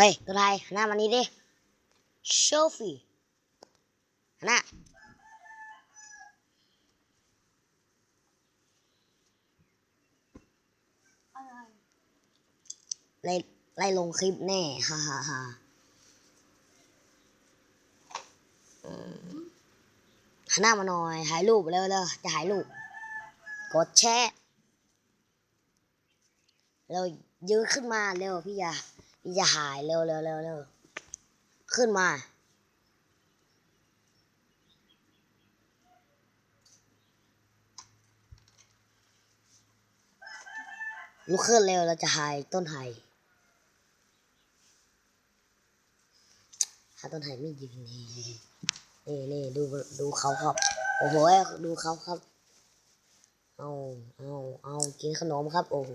เฮ้ยตัวไทยหนหน้ามานี่ดิโชฟี่หน้าอะไล่ไล่ลงคลิปแน่ฮ่าฮ่าฮ่าหน้ามาหน่อยถ่ายรูปเร็วเร็วจะถ่ายรูป กดแชร์เร็วยืนขึ้นมาเร็วพี่จะ พี่จะถ่ายเร็วเร็วเร็วเร็วขึ้นมา ลุกขึ้นเร็วเราจะถ่ายต้นไทรถ้าต้นไทรไม่ยืนนี่นี่นี่ดูดูเขาครับ โอ้โหดูเขาครับ เอาเอาเอากินขนมครับ โอ้โห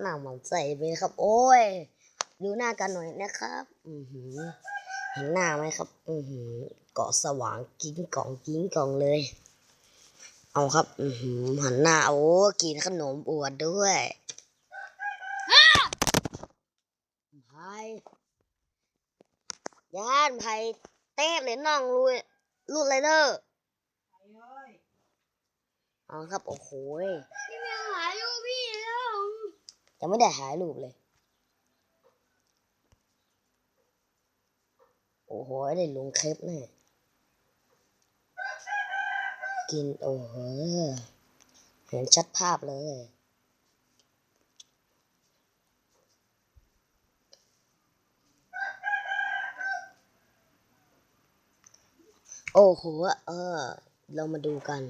หน้าหมันใส่ไปครับ โอ้ย ดูหน้ากันหน่อยนะครับ อือหือเห็นหน้าไหมครับ อือหือเกาะสว่างกิ้งกล่องกิ้งกล่องเลย เอาครับ อือหือหันหน้าโอ้กินขนมอวดด้วยไผ่ย่านไผ่เต้เลยน้องลุยลุดเลยเด้อไปเอ้ยเอาครับ โอ้โหยพี่แมวหายอยู่พี่แล้ว ยังไม่ได้ถ่ายรูปเลย โอ้โหได้ลงคลิปแน่กินโอ้โหเห็นชัดภาพเลยโอ้โห เออ เรามาดูกัน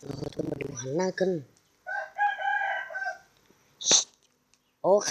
เราจะมาดูหันหน้ากัน โอเค